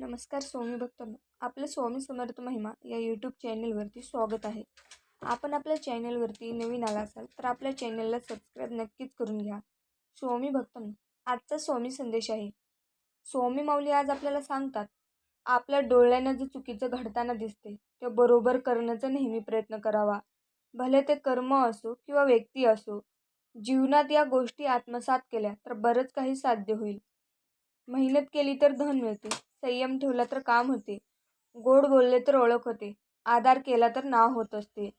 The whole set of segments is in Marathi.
नमस्कार स्वामी भक्तांनो. आपलं स्वामी समर्थ महिमा या यूट्यूब चॅनलवरती स्वागत आहे. आपण आपल्या चॅनलवरती नवीन आला असाल तर आपल्या चॅनलला सबस्क्राईब नक्कीच करून घ्या. स्वामी भक्तांनो आजचा स्वामी संदेश आहे. स्वामी माऊली आज आपल्याला सांगतात आपल्या डोळ्यानं जे चुकीचं घडताना दिसते ते बरोबर करण्याचा नेहमी प्रयत्न करावा. भले ते कर्म असो किंवा व्यक्ती असो जीवनात या गोष्टी आत्मसात केल्या तर बरंच काही साध्य होईल. मेहनत केली तर धन मिळते संयम ठेवला तर काम होते. गोड बोलले तर ओळख होते. आधार केला तर नाव होत असते.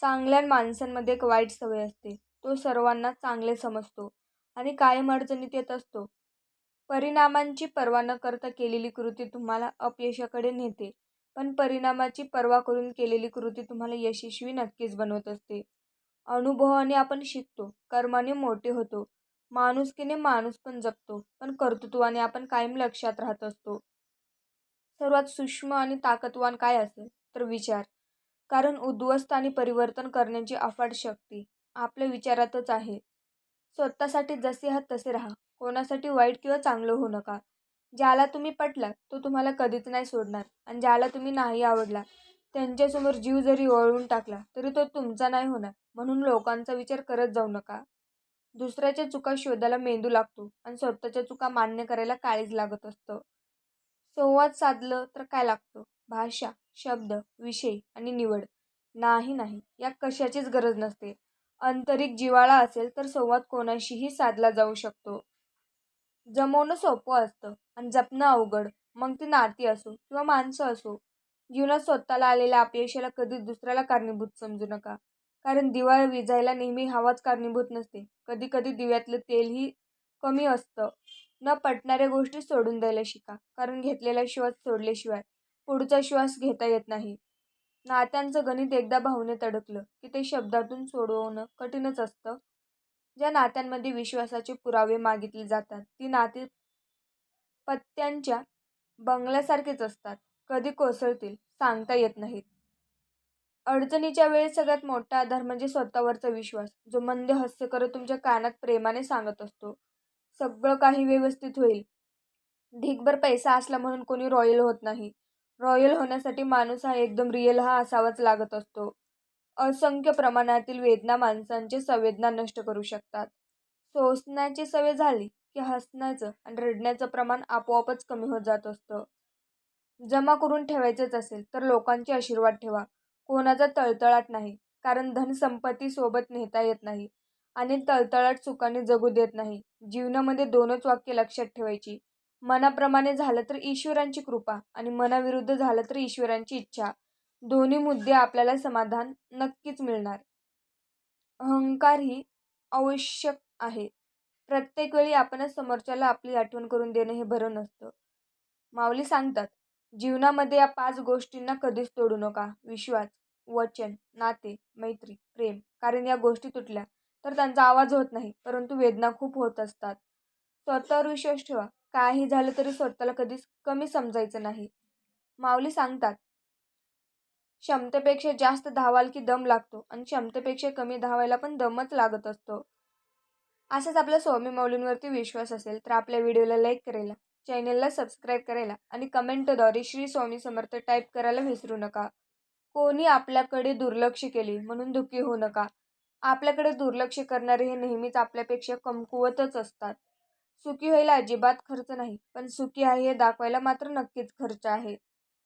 चांगल्या माणसांमध्ये एक वाईट सवय असते. तो सर्वांना चांगले समजतो आणि कायम अडचणीत येत असतो. परिणामांची पर्वा न करता केलेली कृती तुम्हाला अपयशाकडे नेते. पण परिणामाची पर्वा करून केलेली कृती तुम्हाला यशस्वी नक्कीच बनवत असते. अनुभवाने आपण शिकतो. कर्माने मोठे होतो. माणुसकीने माणूस पण जगतो पण कर्तृत्वाने आपण कायम लक्षात राहत असतो. सर्वात सूक्ष्म आणि ताकदवान काय असेल? तर विचार. कारण उद्ध्वस्त आणि परिवर्तन करण्याची अफाट शक्ती आपल्या विचारातच आहे. स्वतःसाठी जसे आहात तसे राहा. कोणासाठी वाईट किंवा चांगलं होऊ नका. ज्याला तुम्ही पटलात तो तुम्हाला कधीच नाही सोडणार आणि ज्याला तुम्ही नाही आवडला त्यांच्यासमोर जीव जरी ओळून टाकला तरी तो तुमचा नाही होणार. म्हणून लोकांचा विचार करत जाऊ नका. दुसऱ्याच्या चुका शोधायला मेंदू लागतो आणि स्वतःच्या चुका मान्य करायला काळीज लागत असतं. संवाद साधलं तर काय लागतं? भाषा शब्द विषय आणि निवड. नाही नाही. या कशाचीच गरज नसते. आंतरिक जिवाळा असेल तर संवाद कोणाशीही साधला जाऊ शकतो. जमवणं सोपं असतं आणि जपणं अवघड. मग ती नाती असो किंवा माणसं असो. जीवनात स्वतःला आलेल्या अपयशाला कधी दुसऱ्याला कारणीभूत समजू नका. कारण दिवा विजायला नेहमी हवाच कारणीभूत नसते. कधी कधी दिव्यातलं तेलही कमी असतं. न पटणाऱ्या गोष्टी सोडून द्यायला शिका. कारण घेतलेला श्वास सोडल्याशिवाय पुढचा श्वास घेता येत नाही. नात्यांचं गणित एकदा भावनेत अडकलं की ते शब्दातून सोडवणं कठीणच असतं. ज्या नात्यांमध्ये विश्वासाचे पुरावे मागितले जातात ती नाती पत्त्यांच्या बंगल्यासारखेच असतात. कधी कोसळतील सांगता येत नाहीत. अडचणीच्या वेळी सगळ्यात मोठा आधार म्हणजे स्वतःवरचा विश्वास जो मंद हास्य करत तुमच्या कानात प्रेमाने सांगत असतो. सगळं काही व्यवस्थित होईल. ढीकभर पैसा असला म्हणून कोणी रॉयल होत नाही. रॉयल होण्यासाठी माणूस हा एकदम रिअल हा असावाच लागत असतो. असंख्य प्रमाणातील वेदना माणसांचे संवेदना नष्ट करू शकतात. सोसण्याची सवय झाली की हसण्याचं आणि रडण्याचं प्रमाण आपोआपच कमी होत जात असतं. जमा करून ठेवायचंच असेल तर लोकांचे आशीर्वाद ठेवा. कोणाचा तळतळाट नाही. कारण धनसंपत्ती सोबत नेता येत नाही. आणि तळतळाट सुखाने जगू देत नाही. जीवनामध्ये दोनच वाक्य लक्षात ठेवायची. मनाप्रमाणे झालं तर ईश्वरांची कृपा आणि मनाविरुद्ध झालं तर ईश्वरांची इच्छा. दोन्ही मुद्दे आपल्याला समाधान नक्कीच मिळणार. अहंकार ही आवश्यक आहे. प्रत्येक वेळी आपणच समोरच्याला आपली आठवण करून देणं हे बरं नसतं. माऊली सांगतात जीवनामध्ये या पाच गोष्टींना कधीच तोडू नका. विश्वास वचन नाते मैत्री प्रेम. कारण या गोष्टी तुटल्या. तर त्यांचा आवाज होत नाही परंतु वेदना खूप होत असतात. स्वतःवर विश्वास ठेवा. काही झालं तरी स्वतःला कधीच कमी समजायचं नाही. माऊली सांगतात क्षमतेपेक्षा जास्त धावाल की दम लागतो आणि क्षमतेपेक्षा कमी धावायला पण दमच लागत असतो. असंच आपल्या स्वामी माऊलींवरती विश्वास असेल तर आपल्या व्हिडिओला लाईक करायला चॅनलला सबस्क्राईब करायला आणि कमेंटद्वारे श्री स्वामी समर्थ टाईप करायला विसरू नका. कोणी आपल्याकडे दुर्लक्ष केले म्हणून दुःखी होऊ नका. आपल्याकडे दुर्लक्ष करणारे हे नेहमीच आपल्यापेक्षा कमकुवतच असतात. सुखी व्हायला अजिबात खर्च नाही पण सुखी आहे हे दाखवायला मात्र नक्कीच खर्च आहे.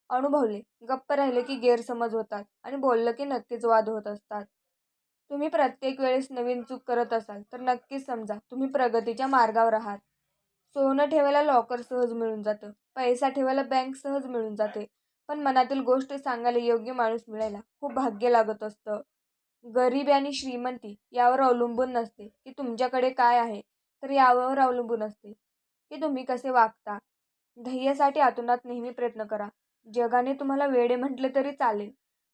अनुभवले गप्प राहिले की गैरसमज होतात आणि बोललं की नक्कीच वाद होत असतात. तुम्ही प्रत्येक वेळेस नवीन चूक करत असाल तर नक्कीच समजा तुम्ही प्रगतीच्या मार्गावर आहात. सोनं ठेवायला लॉकर सहज मिळून जातं पैसा ठेवायला बँक सहज मिळून जाते पण मनातील गोष्ट सांगायला योग्य माणूस मिळायला खूप भाग्य लागत असतं. गरिबी आणि श्रीमंती यावर अवलंबून नसते. की तुमच्याकडे काय आहे तर यावर अवलंबून असते. की तुम्ही कसे वागता? ध्येयासाठी आतुनात नेहमी प्रयत्न करा. जगाने तुम्हाला वेडे म्हटले तरी चालेल.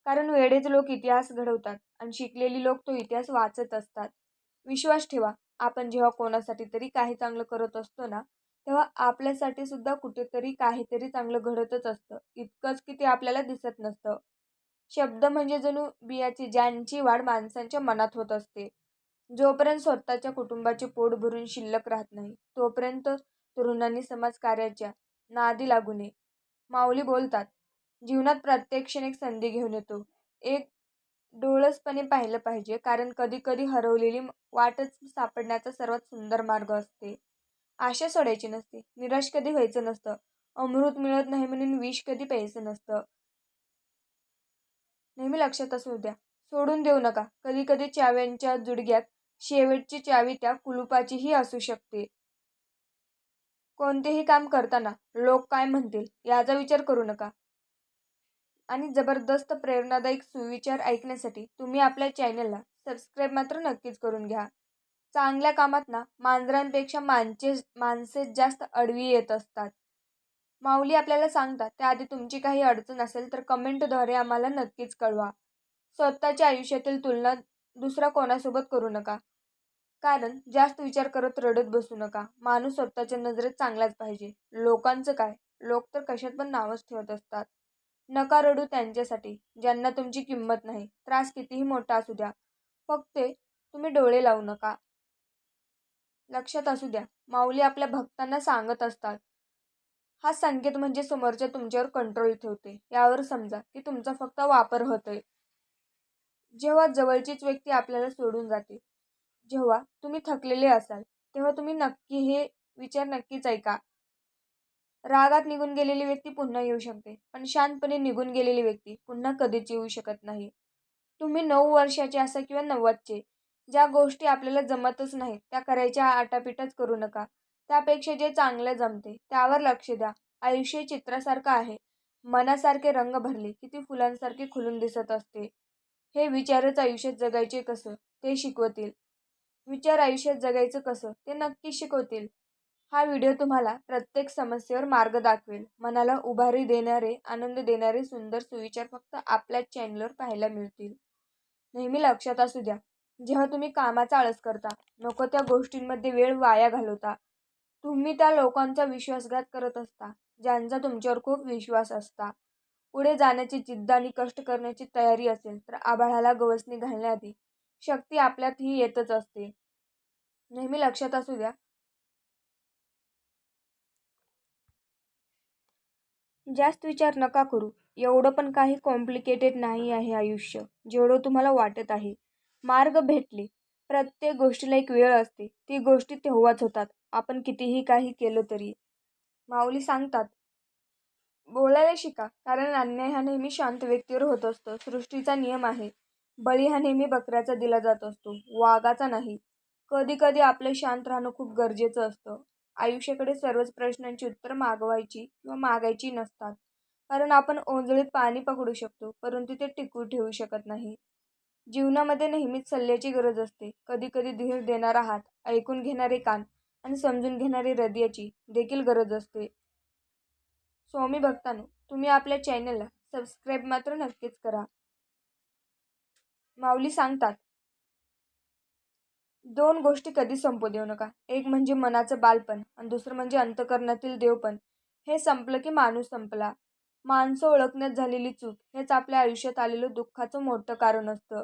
कारण वेडेच लोक इतिहास घडवतात आणि शिकलेली लोक तो इतिहास वाचत असतात. विश्वास ठेवा आपण जेव्हा कोणासाठी तरी काही चांगलं करत असतो ना तेव्हा आपल्यासाठी सुद्धा कुठेतरी काहीतरी चांगलं घडतच असतं. इतकंच की ते आपल्याला दिसत नसतं. शब्द म्हणजे जणू बियाची ज्यांची वाढ माणसांच्या मनात होत असते. जोपर्यंत स्वतःच्या कुटुंबाचे पोट भरून शिल्लक राहत नाही तोपर्यंत तरुणांनी समाजकार्याच्या नादी लागू नये. माऊली बोलतात जीवनात प्रत्येक क्षण एक संधी घेऊन येतो. एक डोळसपणे पाहिलं पाहिजे कारण कधी कधी हरवलेली वाटच सापडण्याचा सर्वात सुंदर मार्ग असते. आशा सोडायची नसते निराश कधी व्हायचं नसतं अमृत मिळत नाही म्हणून विष कधी प्यायचं नसतं. नेहमी लक्षात असू द्या. सोडून देऊ नका. कधी कधी चाव्यांच्या जुडग्यात शेवटची चावी त्या कुलुपाचीही असू शकते. कोणतेही काम करताना लोक काय म्हणतील याचा विचार करू नका. आणि जबरदस्त प्रेरणादायक सुविचार ऐकण्यासाठी तुम्ही आपल्या चॅनलला सबस्क्राईब मात्र नक्कीच करून घ्या. चांगल्या कामात ना मांजरांपेक्षा माणसे माणसे जास्त अडवी येत असतात. माऊली आपल्याला सांगतात त्याआधी तुमची काही अडचण असेल तर कमेंटद्वारे आम्हाला नक्कीच कळवा. स्वतःच्या आयुष्यातील तुलना दुसरा कोणासोबत करू नका. कारण जास्त विचार करत रडत बसू नका. माणूस स्वतःच्या नजरेत चांगलाच पाहिजे. लोकांचं काय? लोक तर कशात पण नावच ठेवत असतात. नका रडू त्यांच्यासाठी ज्यांना तुमची किंमत नाही. त्रास कितीही मोठा असू द्या. फक्त तुम्ही डोळे लावू नका. लक्षात असू द्या. माऊली आपल्या भक्तांना सांगत असतात. हा संकेत म्हणजे समोरच्या तुमच्यावर कंट्रोल ठेवते. यावर समजा की तुमचा फक्त वापर होतोय. जेव्हा जवळचीच व्यक्ती आपल्याला सोडून जाते जेव्हा तुम्ही थकलेले असाल तेव्हा तुम्ही नक्की हे विचार नक्कीच ऐका. रागात निघून गेलेली व्यक्ती पुन्हा येऊ शकते पण शांतपणे निघून गेलेली व्यक्ती पुन्हा कधीच येऊ शकत नाही. तुम्ही नऊ वर्षाचे असा किंवा नव्वदचे ज्या गोष्टी आपल्याला जमतच नाहीत त्या करायच्या आटापिटाच करू नका. त्यापेक्षा जे चांगलं जमते त्यावर लक्ष द्या. आयुष्य चित्रासारखं आहे. मनासारखे रंग भरले की ती फुलांसारखी खुलून दिसत असते. हे विचारच आयुष्यात जगायचे कसं? ते शिकवतील. विचार आयुष्यात जगायचं कसं? ते नक्की शिकवतील. हा व्हिडिओ तुम्हाला प्रत्येक समस्येवर मार्ग दाखवेल. मनाला उभारी देणारे आनंद देणारे सुंदर सुविचार फक्त आपल्याच चॅनलवर पाहायला मिळतील. नेहमी लक्षात असू द्या. जेव्हा तुम्ही कामाचा आळस करता नको त्या गोष्टींमध्ये वेळ वाया घालवता. तुम्ही त्या लोकांचा विश्वासघात करत असता ज्यांचा तुमच्यावर खूप विश्वास असता. पुढे जाण्याची जिद्द आणि कष्ट करण्याची तयारी असेल तर आभाळाला गवसणी घालण्याआधी शक्ती आपल्यात ही येतच असते. नेहमी लक्षात असू द्या. जास्त विचार नका करू. एवढं पण काही कॉम्प्लिकेटेड नाही आहे आयुष्य जेवढं तुम्हाला वाटत आहे. मार्ग भेटले. प्रत्येक गोष्टीला एक वेळ असते. ती गोष्टी तेव्हाच होतात. आपण कितीही काही केलं तरी. माऊली सांगतात बोलायला शिका कारण अन्याय हा नेहमी शांत व्यक्तीवर होत असतो. सृष्टीचा नियम आहे. बळी हा नेहमी बकऱ्याचा दिला जात असतो. वाघाचा नाही. कधी कधी आपलं शांत राहणं खूप गरजेचं असतं. आयुष्याकडे सर्वच प्रश्नांची उत्तर मागवायची किंवा मागायची नसतात. कारण आपण ओंजळीत पाणी पकडू शकतो परंतु ते टिकू ठेवू शकत नाही. जीवनामध्ये नेहमीच सल्ल्याची गरज असते. कधी कधी धीर देणारा हात ऐकून घेणारे कान आणि समजून घेणारी हृदयाची देखील गरज असते. स्वामी भक्तांनो तुम्ही आपल्या चॅनलला सबस्क्राईब मात्र नक्कीच करा. माऊली सांगतात दोन गोष्टी कधी संपू देऊ नका. एक म्हणजे मनाचं बालपण आणि दुसरं म्हणजे अंतकरणातील देवपण. हे संपलं की माणूस संपला. माणसं ओळखण्यात झालेली चूक हेच आपल्या आयुष्यात आलेलं दुःखाचं मोठं कारण असतं.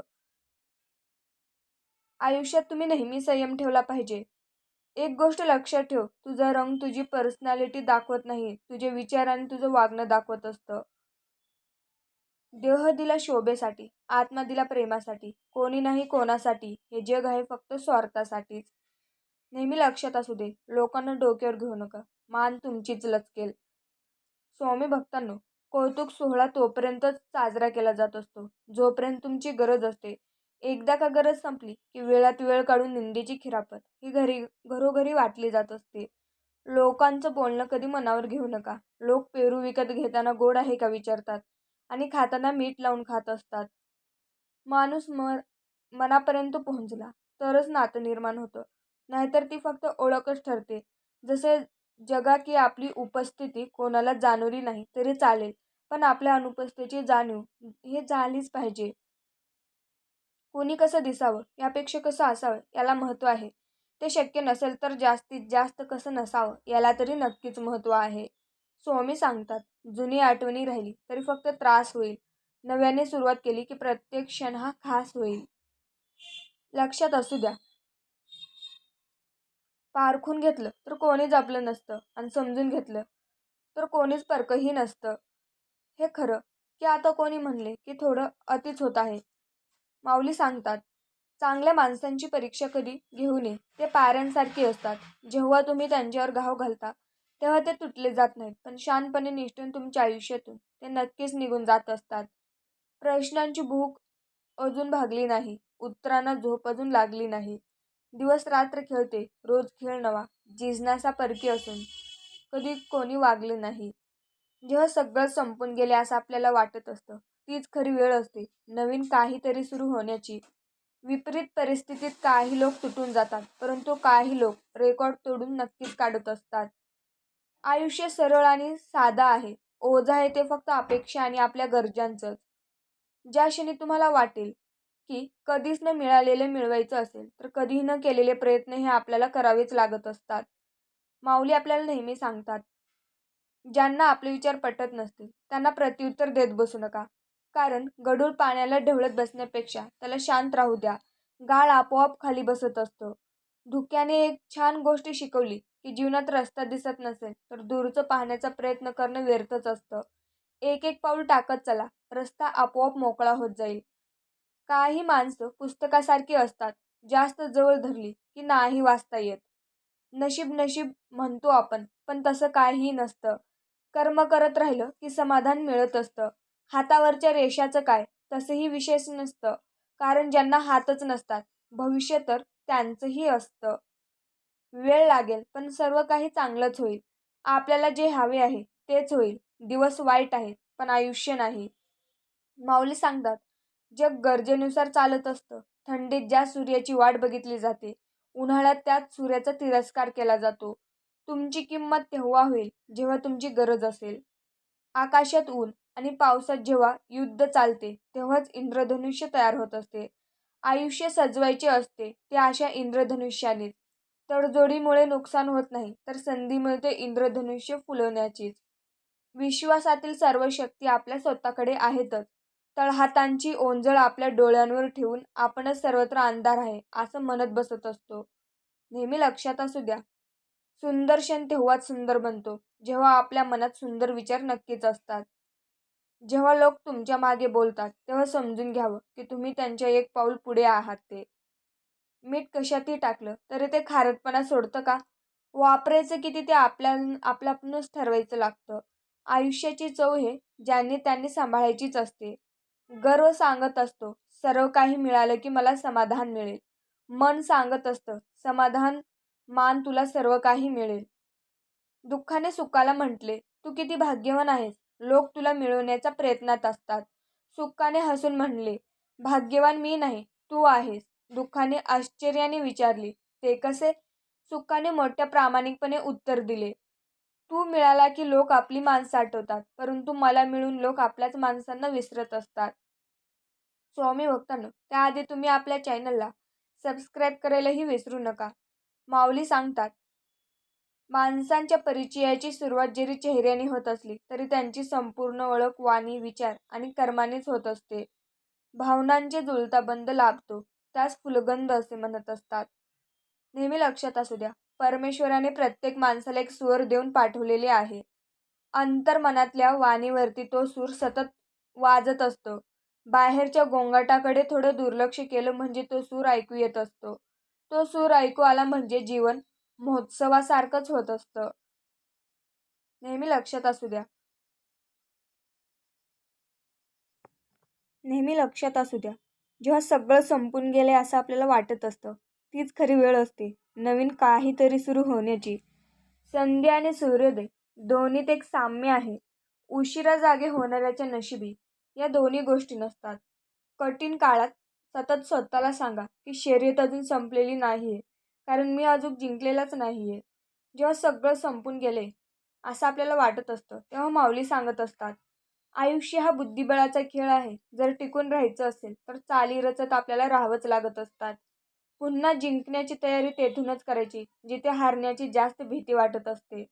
आयुष्यात तुम्ही नेहमी संयम ठेवला पाहिजे. एक गोष्ट लक्षात ठेव तुझा रंग तुझी पर्सनॅलिटी दाखवत नाही तुझे विचार आणि तुझं वागणं दाखवत असतं. देह दिला शोभेसाठी आत्मा दिला प्रेमासाठी कोणी नाही कोणासाठी हे जग आहे फक्त स्वार्थासाठीच. नेहमी लक्षात असू दे लोकांना डोक्यावर घेऊ नका मान तुमचीच लचकेल. स्वामी भक्तांनो कौतुक सोहळा तोपर्यंतच साजरा केला जात असतो. जोपर्यंत तुमची गरज असते. एकदा का गरज संपली की वेळात वेळ काढून निंदेची खिरापत ही घरी घरोघरी वाटली जात असते. लोकांचं बोलणं कधी मनावर घेऊ नका. लोक पेरू विकत घेताना गोड आहे का विचारतात. आणि खाताना मीठ लावून खात असतात. माणूस मर मनापर्यंत पोहोचला तरच नातं निर्माण होतं. नाहीतर ती फक्त ओळखच ठरते. जसे जगा की आपली उपस्थिती कोणाला जाणवली नाही तरी चालेल पण आपल्या अनुपस्थितीची जाणीव हे झालीच पाहिजे. कोणी कसं दिसावं यापेक्षा कसं असावं याला महत्त्व आहे. ते शक्य नसेल तर जास्तीत जास्त कसं नसावं याला तरी नक्कीच महत्त्व आहे. स्वामी सांगतात जुनी आठवणी राहिली तरी फक्त त्रास होईल. नव्याने सुरुवात केली की प्रत्येक क्षण हा खास होईल. लक्षात असू द्या पारखून घेतलं तर कोणीच आपलं नसतं आणि समजून घेतलं तर कोणीच परकही नसतं. हे खरं की आता कोणी म्हणले की थोडं अतिच होत आहे. माऊली सांगतात चांगल्या माणसांची परीक्षा कधी घेऊ नये ते पायऱ्यांसारखी असतात. जेव्हा तुम्ही त्यांच्यावर घाव घालता तेव्हा ते तुटले जात नाहीत पण शांतपणे निष्ठून तुमच्या आयुष्यातून ते नक्कीच निघून जात असतात. प्रश्नांची भूक अजून भागली नाही उत्तरांना झोप अजून लागली नाही. दिवस रात्र खेळते रोज खेळ नवा जिजनासा परकी असून. कधी कोणी वागले नाही. जेव्हा सगळं संपून गेले असं आपल्याला वाटत असतं तीच खरी वेळ असते. नवीन काहीतरी सुरू होण्याची. विपरीत परिस्थितीत काही लोक तुटून जातात परंतु काही लोक रेकॉर्ड तोडून नक्कीच काढत असतात. आयुष्य सरळ आणि साधा आहे. ओझा आहे ते फक्त अपेक्षा आणि आपल्या गरजांचंच. ज्या क्षणी तुम्हाला वाटेल की कधीच न मिळालेले मिळवायचं असेल तर कधीही न केलेले प्रयत्न हे आपल्याला करावेच लागत असतात. माऊली आपल्याला नेहमी सांगतात ज्यांना आपले विचार पटत नसतील त्यांना प्रत्युत्तर देत बसू नका. कारण गडूळ पाण्याला ढवळत बसण्यापेक्षा त्याला शांत राहू द्या. गाळ आपोआप खाली बसत असतो. धुक्याने एक छान गोष्ट शिकवली की जीवनात रस्ता दिसत नसेल तर दूरचं पाहण्याचा प्रयत्न करणं व्यर्थच असतं. एक एक पाऊल टाकत चला रस्ता आपोआप मोकळा होत जाईल. काही माणसं पुस्तकासारखी असतात जास्त जवळ धरली की नाही वाचता येत. नशीब नशीब म्हणतो आपण पण तसं काहीही नसतं. कर्म करत राहिलं की समाधान मिळत असतं. हातावरच्या रेषाचं काय? तसंही विशेष नसतं कारण ज्यांना हातच नसतात भविष्य तर त्यांचंही असतं. वेळ लागेल पण सर्व काही चांगलंच होईल. आपल्याला जे हवे आहे तेच होईल. दिवस वाईट आहेत पण आयुष्य नाही. माऊली सांगतात जग गरजेनुसार चालत असतं. थंडीत ज्या सूर्याची वाट बघितली जाते उन्हाळ्यात त्याच सूर्याचा तिरस्कार केला जातो. तुमची किंमत तेव्हा होईल जेव्हा तुमची गरज असेल. आकाशात ऊन आणि पावसात जेव्हा युद्ध चालते तेव्हाच इंद्रधनुष्य तयार होत असते. आयुष्य सजवायचे असते ते अशा इंद्रधनुष्यानेच. तडजोडीमुळे नुकसान होत नाही तर संधी मिळते इंद्रधनुष्य फुलवण्याचीच. विश्वासातील सर्व शक्ती आपल्या स्वतःकडे आहेतच. तळहातांची ओंजळ आपल्या डोळ्यांवर ठेवून आपणच सर्वत्र अंधार आहे असं म्हणत बसत असतो. नेहमी लक्षात असू द्या सुंदर क्षण तेव्हाच सुंदर बनतो जेव्हा आपल्या मनात सुंदर विचार नक्कीच असतात. जेव्हा लोक तुमच्या मागे बोलतात तेव्हा समजून घ्यावं की तुम्ही त्यांच्या एक पाऊल पुढे आहात ते. मीठ कशातही टाकलं तरी ते खारटपणा सोडतं का? वापरायचं किती ते आपल्या आपल्यापणच ठरवायचं लागतं. आयुष्याची चव हे ज्यांनी त्यांनी सांभाळायचीच असते. गर्व सांगत असतो. सर्व काही मिळालं की मला समाधान मिळेल. मन सांगत असतं समाधान मान तुला सर्व काही मिळेल. दुःखाने सुखाला म्हटले तू किती भाग्यवान आहेस. लोक तुला मिळवण्याच्या प्रयत्नात असतात. सुखाने हसून म्हणले भाग्यवान मी नाही तू आहेस. दुःखाने आश्चर्याने विचारली ते कसे? सुखाने मोठ्या प्रामाणिकपणे उत्तर दिले तू मिळाला की लोक आपली माणसं आठवतात परंतु मला मिळून लोक आपल्याच माणसांना विसरत असतात. स्वामी भक्तांनो त्याआधी तुम्ही आपल्या चॅनलला सबस्क्राईब करायलाही विसरू नका. माऊली सांगतात माणसांच्या परिचयाची सुरुवात जरी चेहऱ्याने होत असली तरी त्यांची संपूर्ण ओळख वाणी विचार आणि कर्मानेच होत असते. भावनांचे जुळताबंद लाभतो त्यास फुलगंध असे म्हणत असतात. नेहमी लक्षात असू द्या परमेश्वराने प्रत्येक माणसाला एक सूर देऊन पाठवलेले आहे. अंतर्मनातल्या वाणीवरती तो सूर सतत वाजत असतो. बाहेरच्या गोंगाटाकडे थोडं दुर्लक्ष केलं म्हणजे तो सूर ऐकू येत असतो. तो सूर ऐकू आला म्हणजे जीवन महोत्सवासारखंच होत असतं. नेहमी लक्षात असू द्या. नेहमी लक्षात असू द्या. जेव्हा सगळं संपून गेले असं आपल्याला वाटत असतं. तीच खरी वेळ असते. नवीन काहीतरी सुरू होण्याची. संध्या आणि सूर्योदय दोन्हीत एक साम्य आहे. उशिरा जागे होणाऱ्याच्या नशिबी या दोन्ही गोष्टी नसतात. कठीण काळात सतत स्वतःला सांगा की शर्यत अजून संपलेली नाही आहे कारण मी अजून जिंकलेलाच नाही आहे जेव्हा सगळं संपून गेले असं आपल्याला वाटत असतं तेव्हा माऊली सांगत असतात आयुष्य हा बुद्धिबळाचा खेळ आहे. जर टिकून राहायचं असेल तर चाली रचत आपल्याला राहावंच लागत असतात. पुन्हा जिंकण्याची तयारी तेथूनच करायची जिथे हारण्याची जास्त भीती वाटत असते.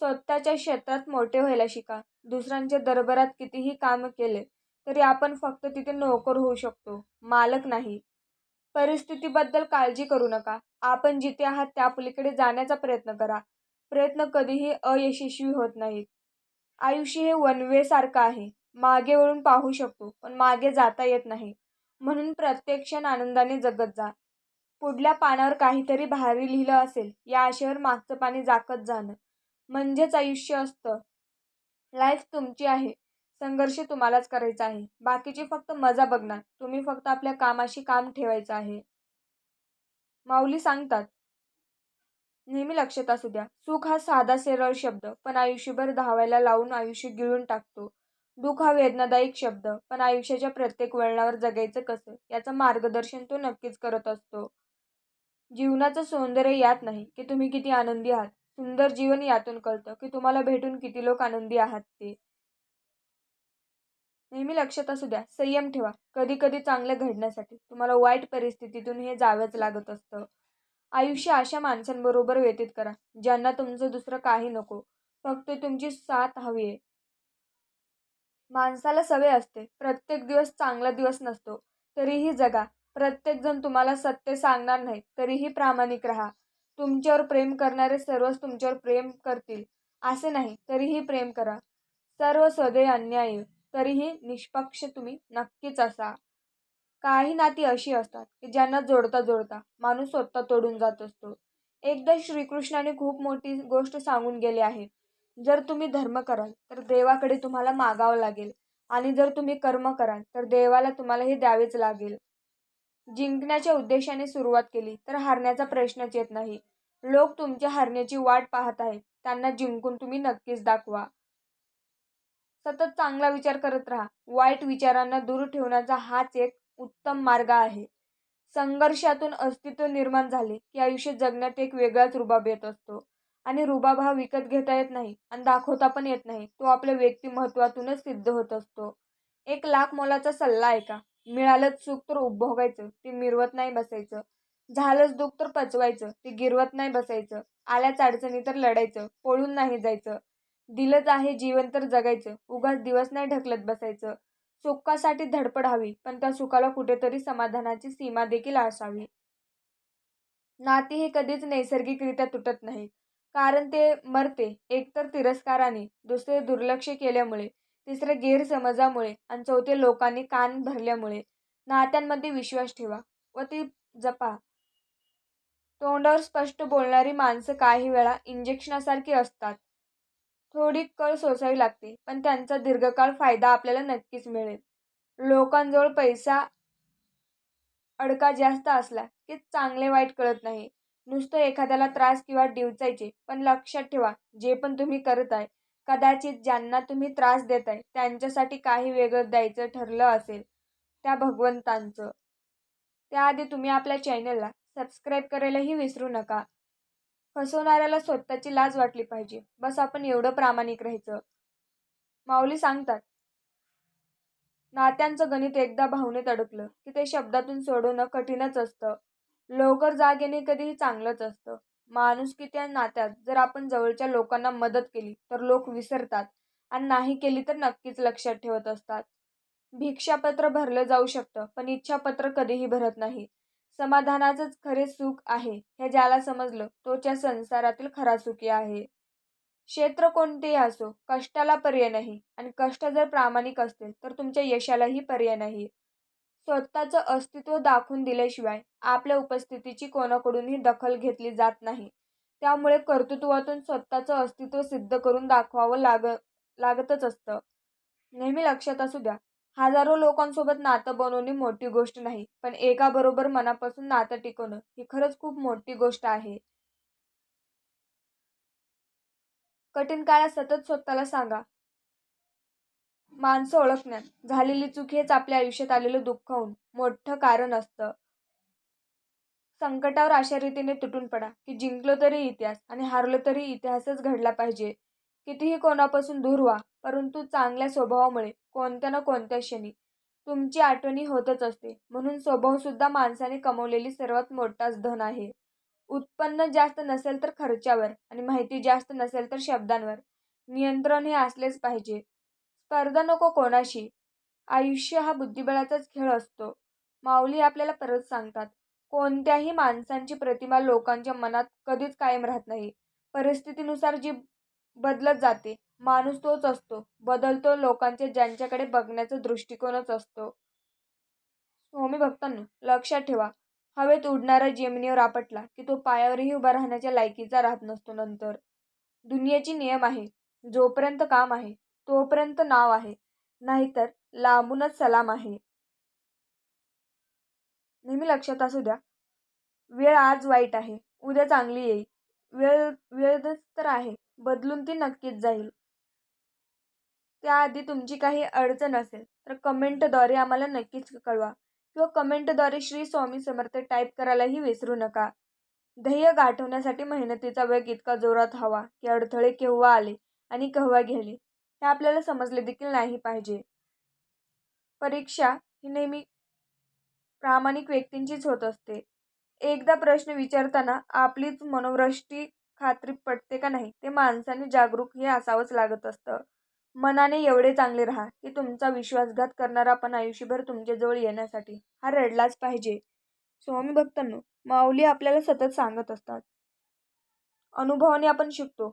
स्वतःच्या क्षेत्रात मोठे व्हायला शिका. दुसऱ्यांच्या दरबारात कितीही काम केले तरी आपण फक्त तिथे नोकर होऊ शकतो. मालक नाही. परिस्थितीबद्दल काळजी करू नका. आपण जिथे आहात त्या पलीकडे जाण्याचा प्रयत्न करा. प्रयत्न कधीही अयशस्वी होत नाहीत. आयुष्य हे वनवे सारखं आहे. मागे वळून पाहू शकतो पण मागे जाता येत नाही. म्हणून प्रत्येक क्षण आनंदाने जगत जा. पुढल्या पानावर काहीतरी भारी लिहिलं असेल. या आशेवर मागचं पाणी जाकत जाणं. म्हणजेच आयुष्य असतं. लाईफ तुमची आहे. संघर्ष तुम्हालाच करायचा आहे. बाकीची फक्त मजा बघणार. तुम्ही फक्त आपल्या कामाशी काम ठेवायचं आहे. माऊली सांगतात नेहमी लक्षात असू द्या. सुख हा साधा सरळ शब्द. पण आयुष्यभर धावायला लावून आयुष्य गिळून टाकतो. दुःख हा वेदनादायक शब्द. पण आयुष्याच्या प्रत्येक वळणावर जगायचं कसं? याचं मार्गदर्शन तो नक्कीच करत असतो. जीवनाचं सौंदर्य यात नाही की तुम्ही किती आनंदी आहात. सुंदर जीवन यातून कळतं की तुम्हाला भेटून किती लोक आनंदी आहात ते. नेहमी लक्षात असू द्या संयम ठेवा. कधी कधी चांगलं घडण्यासाठी. तुम्हाला वाईट परिस्थितीतून हे जावंच लागत असतं. आयुष्य अशा माणसांबरोबर व्यतीत करा ज्यांना तुमचं दुसरं काही नको. फक्त तुमची साथ हवी आहे. माणसाला सवय असते. प्रत्येक दिवस चांगला दिवस नसतो. तरीही जगा. प्रत्येकजण तुम्हाला सत्य सांगणार नाही तरीही प्रामाणिक राहा. तुमच्यावर प्रेम करणारे सर्वच तुमच्यावर प्रेम करतील. असे नाही तरीही प्रेम करा. सर्व सदैव अन्याय तरीही निष्पक्ष तुम्ही नक्कीच असा. काही नाती अशी असतात की ज्यांना जोडता जोडता माणूस स्वतः तोडून जात असतो. एकदा श्रीकृष्णाने खूप मोठी गोष्ट सांगून गेली आहे. जर तुम्ही धर्म कराल तर देवाकडे तुम्हाला मागावं लागेल. आणि जर तुम्ही कर्म कराल तर देवाला तुम्हाला हे द्यावेच लागेल. जिंकण्याच्या उद्देशाने सुरुवात केली तर हारण्याचा प्रश्नच येत नाही. लोक तुमच्या हारण्याची वाट पाहत आहेत. त्यांना जिंकून तुम्ही नक्कीच दाखवा. सतत चांगला विचार करत राहा. वाईट विचारांना दूर ठेवण्याचा हाच एक उत्तम मार्ग आहे. संघर्षातून अस्तित्व निर्माण झाले की आयुष्य जगण्यात एक वेगळाच रुबाब येत असतो. आणि रुबाब हा विकत घेता येत नाही आणि दाखवता पण येत नाही. तो आपल्या व्यक्तिमत्वातूनच सिद्ध होत असतो. एक लाख मोलाचा सल्ला आहे का? मिळालंच सुख तर उपभोगायचं ते मिरवत नाही बसायचं. झालंच दुःख तर पचवायचं ते गिरवत नाही बसायचं. आल्याच अडचणी तर लढायचं पळून नाही जायचं. दिलंच आहे जीवन तर जगायचं उगाच दिवस नाही ढकलत बसायचं. सुखासाठी धडपड हवी पण त्या सुखाला कुठेतरी समाधानाची सीमा देखील असावी. नाती हे कधीच नैसर्गिकरित्या तुटत नाहीत. कारण ते मरते एकतर तिरस्काराने दुसरे दुर्लक्ष केल्यामुळे. तिसरे गैरसमजामुळे आणि चौथे लोकांनी कान भरल्यामुळे नात्यांमध्ये विश्वास ठेवा व ती जपा. तोंडावर स्पष्ट बोलणारी माणसं काही वेळा इंजेक्शनासारखी असतात. थोडी कळ सोसावी लागते पण त्यांचा दीर्घकाळ फायदा आपल्याला नक्कीच मिळेल. लोकांजवळ पैसा अडका जास्त असला की चांगले वाईट कळत नाही. नुसतं एखाद्याला त्रास किंवा डिवचायचे पण लक्षात ठेवा जे पण तुम्ही करत आहे कदाचित ज्यांना तुम्ही त्रास देताय त्यांच्यासाठी काही वेगळं द्यायचं ठरलं असेल त्या भगवंतांचं. त्याआधी तुम्ही आपल्या चॅनलला सबस्क्राईब करायलाही विसरू नका. फसवणाऱ्याला स्वतःची लाज वाटली पाहिजे. बस आपण एवढं प्रामाणिक राहायचं. माऊली सांगतात नात्यांचं गणित एकदा भावनेत अडकलं की ते शब्दातून सोडवणं कठीणच असतं. लवकर जाग येणे कधीही चांगलंच असतं. माणुसकीच्या नात्यात जर आपण जवळच्या लोकांना मदत केली तर लोक विसरतात. आणि नाही केली तर नक्कीच लक्षात ठेवत असतात. भिक्षापत्र भरलं जाऊ शकतं पण इच्छापत्र कधीही भरत नाही. समाधानाचंच खरे सुख आहे हे ज्याला समजलं तोच्या संसारातील खरा सुखी आहे. क्षेत्र कोणतेही असो कष्टाला पर्याय नाही. आणि कष्ट जर प्रामाणिक असतील तर तुमच्या यशालाही पर्याय नाही. स्वतःचं अस्तित्व दाखवून दिल्याशिवाय आपल्या उपस्थितीची कोणाकडूनही दखल घेतली जात नाही. त्यामुळे कर्तृत्वातून स्वतःचं अस्तित्व सिद्ध करून दाखवावं लाग लागतच असतं. नेहमी लक्षात असू द्या हजारो लोकांसोबत नातं बनवणे मोठी गोष्ट नाही पण एकाबरोबर मनापासून नातं टिकवणं ही खरंच खूप मोठी गोष्ट आहे. कठीण काळात सतत स्वतःला सांगा माणसं ओळखण्यात झालेली चूक हेच आपल्या आयुष्यात आलेलं दुःख होऊन मोठं कारण असतं. संकटावर अशा रीतीने तुटून पडा की जिंकलो तरी इतिहास आणि हारलो तरी इतिहासच घडला पाहिजे. कितीही कोणापासून दूर व्हा परंतु चांगल्या स्वभावामुळे कोणत्या ना कोणत्या क्षणी. तुमची आठवणी होतच असते. म्हणून स्वभावसुद्धा माणसाने कमवलेली सर्वात मोठाच धन आहे. उत्पन्न जास्त नसेल तर खर्चावर आणि माहिती जास्त नसेल तर शब्दांवर. नियंत्रण हे असलेच पाहिजे. स्पर्धा नको कोणाशी. आयुष्य हा बुद्धिबळाचाच खेळ असतो. माऊली आपल्याला परत सांगतात कोणत्याही माणसांची प्रतिमा लोकांच्या मनात कधीच कायम राहत नाही. परिस्थितीनुसार जी बदलत जाते माणूस तोच असतो. बदलतो लोकांचे ज्यांच्याकडे बघण्याचा दृष्टिकोनच असतो. स्वामी भक्तांनो लक्षात ठेवा. हवेत उडणारा जमिनीवर आपटला की तो पायावरही उभा राहण्याच्या लायकीचा राहत नसतो नंतर. दुनियेची नियम आहे जोपर्यंत काम आहे तोपर्यंत नाव आहे. नाहीतर लांबूनच सलाम आहे. नेहमी लक्षात असू द्या. वेळ आज वाईट आहे. उद्या चांगली येईल. वेळ वेळच तर आहे. बदलून ती नक्कीच जाईल. त्याआधी तुमची काही अडचण असेल तर कमेंटद्वारे आम्हाला नक्कीच कळवा. किंवा कमेंटद्वारे श्री स्वामी समर्थ टाईप करायलाही विसरू नका. ध्येय गाठवण्यासाठी मेहनतीचा वेग इतका जोरात हवा की अडथळे केव्हा आले आणि केव्हा गेले. हे आपल्याला समजले देखील नाही पाहिजे. परीक्षा ही नेहमी प्रामाणिक व्यक्तींचीच होत असते. एकदा प्रश्न विचारताना आपलीच मनोवृष्टी खात्री पटते का नाही ते माणसाने जागरूक हे असावंच लागत असतं. मनाने एवढे चांगले राहा की तुमचा विश्वासघात करणारा आपण आयुष्यभर तुमच्याजवळ येण्यासाठी हा रडलाच पाहिजे. स्वामी भक्तांनो माऊली आपल्याला सतत सांगत असतात. अनुभवाने आपण शिकतो.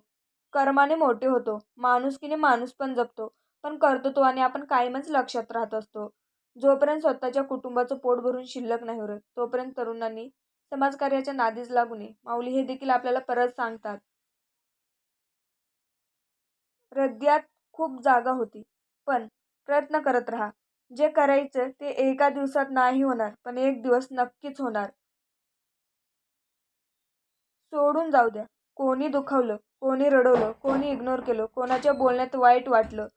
कर्माने मोठे होतो. माणुसकीने माणूस पण जपतो पण करतो आणि आपण कायमच लक्षात राहत असतो. जोपर्यंत स्वतःच्या कुटुंबाचं पोट भरून शिल्लक नाही उरत तोपर्यंत तरुणांनी समाजकार्याच्या नादीच लागू नये. माऊली हे देखील आपल्याला परत सांगतात. हृदयात खूप जागा होती. पण प्रयत्न करत राहा. जे करायचं ते एका दिवसात नाही होणार पण एक दिवस नक्कीच होणार. सोडून जाऊ द्या. कोणी दुखावलं कोणी रडवलं कोणी इग्नोर केलं कोणाच्या बोलण्यात वाईट वाटलं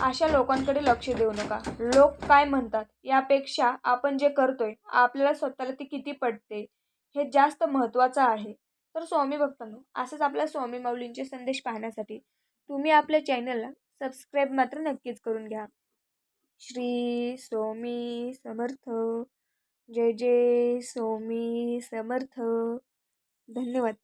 अशा लोकांकडे लक्ष देऊ नका. लोक काय म्हणतात यापेक्षा आपण जे करतोय आपल्याला स्वतःला ते किती पडते हे जास्त महत्त्वाचं आहे. तर स्वामी भक्तांनो असंच आपल्या स्वामी माऊलींचे संदेश पाहण्यासाठी तुम्ही आपल्या चॅनलला सबस्क्राईब मात्र नक्कीच करून घ्या. श्री स्वामी समर्थ. जय जय स्वामी समर्थ. धन्यवाद.